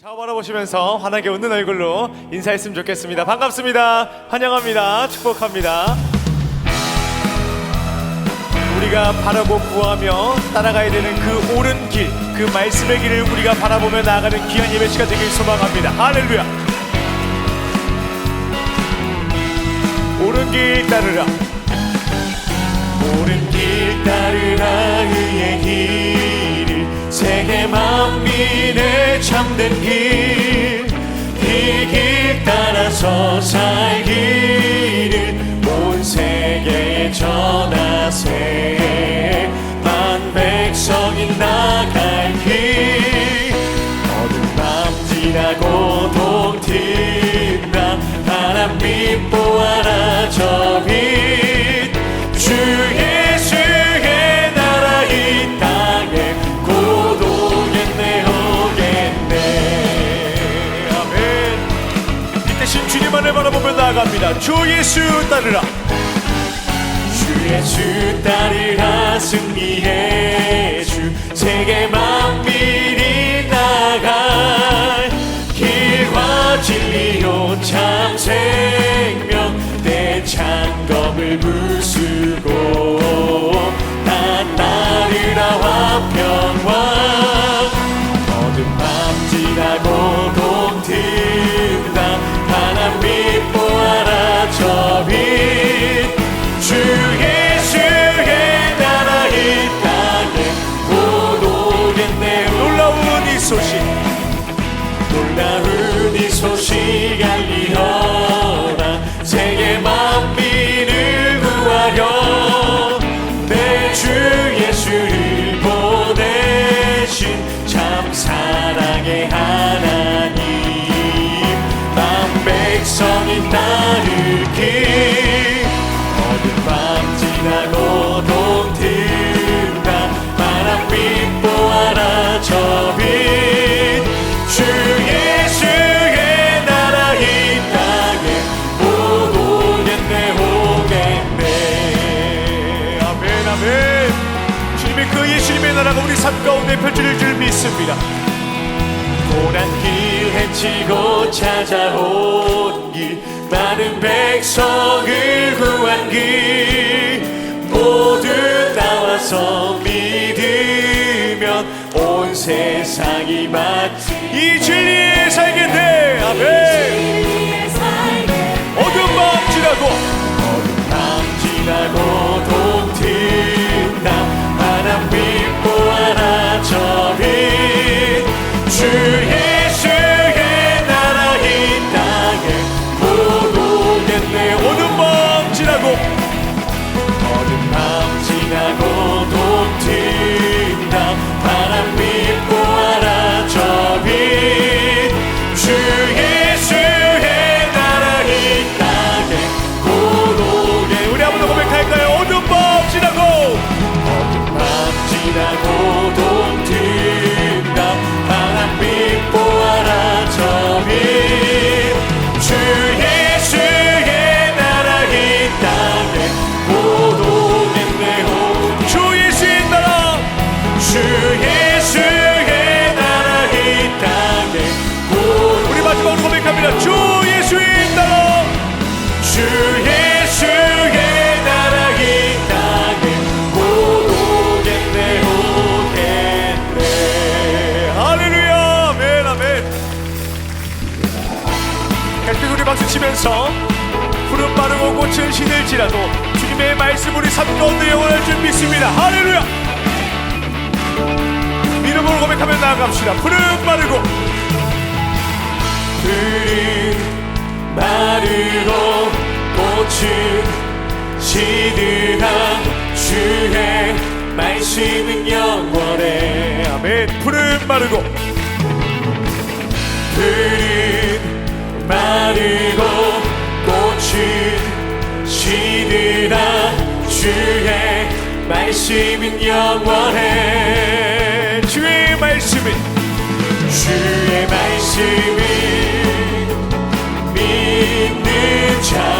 좌우 바라보시면서 환하게 웃는 얼굴로 인사했으면 좋겠습니다. 반갑습니다. 환영합니다. 축복합니다. 우리가 바라보 구하며 따라가야 되는 그 옳은 길, 그 말씀의 길을 우리가 바라보며 나아가는 귀한 예배 시간 되길 소망합니다. 할렐루야. 옳은 길 따르라. 옳은 길 따르라 만민의 참된 길 이 길 따라서 살기를 온 세계에 전하세. 만 백성이 나갈 길 어두운 밤 지나고 동팀나 바람 빛 나아갑니다. 주 예수 따르라. 주 예수 따르라 승리의 주 세계 만민이 나갈 길과 진리로 참생 나라가 우리 삶 가운데 펼쳐질 줄 믿습니다. 고난길 헤치고 찾아온 길 많은 백성을 구한 길 모두 나와서 믿으면 온 세상이 마치 이 진리에 살겠네 아멘 치면서 푸른 마르고 꽃은 시들지라도 주님의 말씀 우리 삶 가운데 영원할 줄 믿습니다. 할렐루야! 믿음으로 고백하며 나아갑시다. 푸른 마르고. 푸른 마르고 꽃은 시들한 주의 말씀은 영원해. 아멘. 푸른 마르고 주의 말씀은 영원해. 주의 말씀은 주의 말씀은 믿는 자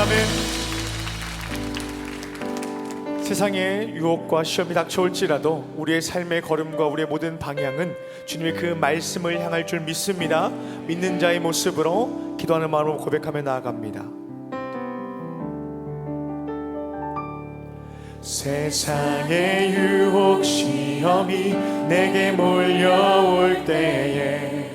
아멘. 세상에 유혹과 시험이 닥쳐올지라도 우리의 삶의 걸음과 우리의 모든 방향은 주님의 그 말씀을 향할 줄 믿습니다. 믿는 자의 모습으로 기도하는 마음으로 고백하며 나아갑니다. 세상의 유혹 시험이 내게 몰려올 때에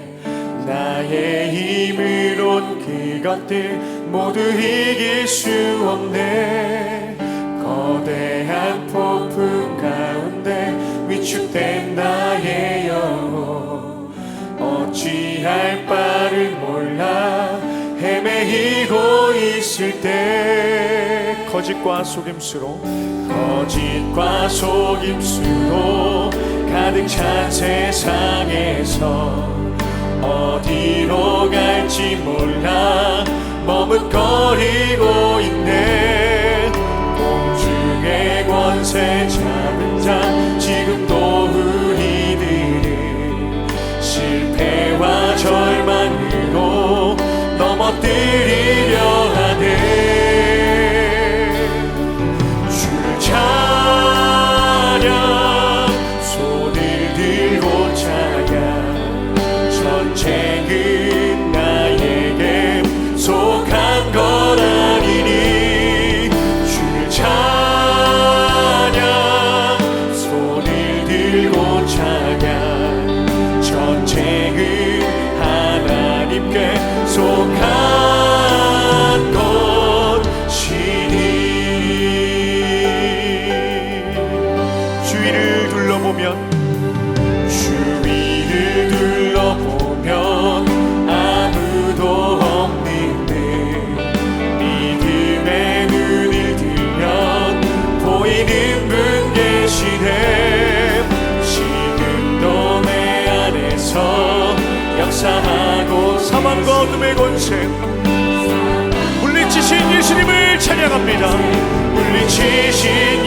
나의 힘으론 그것들 모두 이길 수 없네. 거대한 폭풍 가운데 위축된 나의 영혼. 어찌할 바를 몰라. 헤매이고 있을 때. 거짓과 속임수로 거짓과 속임수로 가득 찬 세상에서 어디로 몰라 머뭇거리고 역사하고 사망과 어둠의 권세. 물리치신 예수님을 찬양합니다. 물리치신